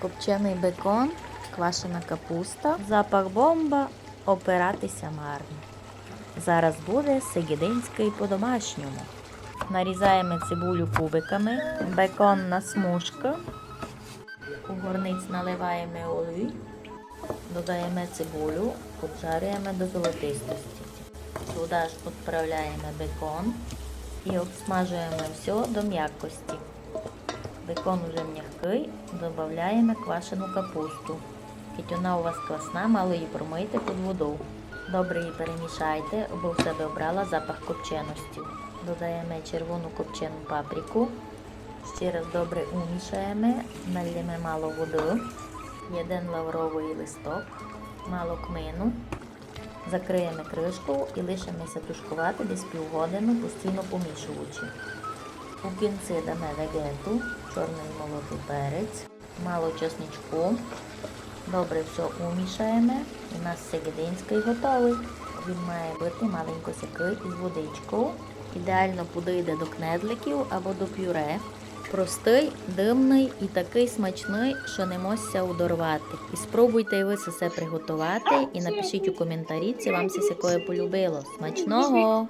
Копчений бекон, квашена капуста, запах бомба, опиратися марно. Зараз буде сегединський по-домашньому. Нарізаємо цибулю кубиками, бекон на смужки. У горниць наливаємо олій, додаємо цибулю, обжарюємо до золотистості. Туди ж відправляємо бекон і обсмажуємо все до м'якості. Бекон уже м'який, додаємо квашену капусту. Хоч вона у вас класна, мало її промийте під воду. Добре її перемішайте, бо в себе обрала запах копченості. Додаємо червону копчену паприку. Ще раз добре умішаємо, налємо мало води, один лавровий листок, мало кмину. Закриємо кришку і лишимося тушкувати десь півгодини, постійно помішуючи. У кінці дамо вегету, чорний молотий перець, мало чесничку. Добре все умішаємо. У нас сегединський готовий. Він має бути маленько сякий із водичкою. Ідеально подійде до кнедликів або до пюре. Простий, димний і такий смачний, що не можся удорвати. І спробуйте ви це все приготувати і напишіть у коментарі, чи вам це сякое полюбило. Смачного!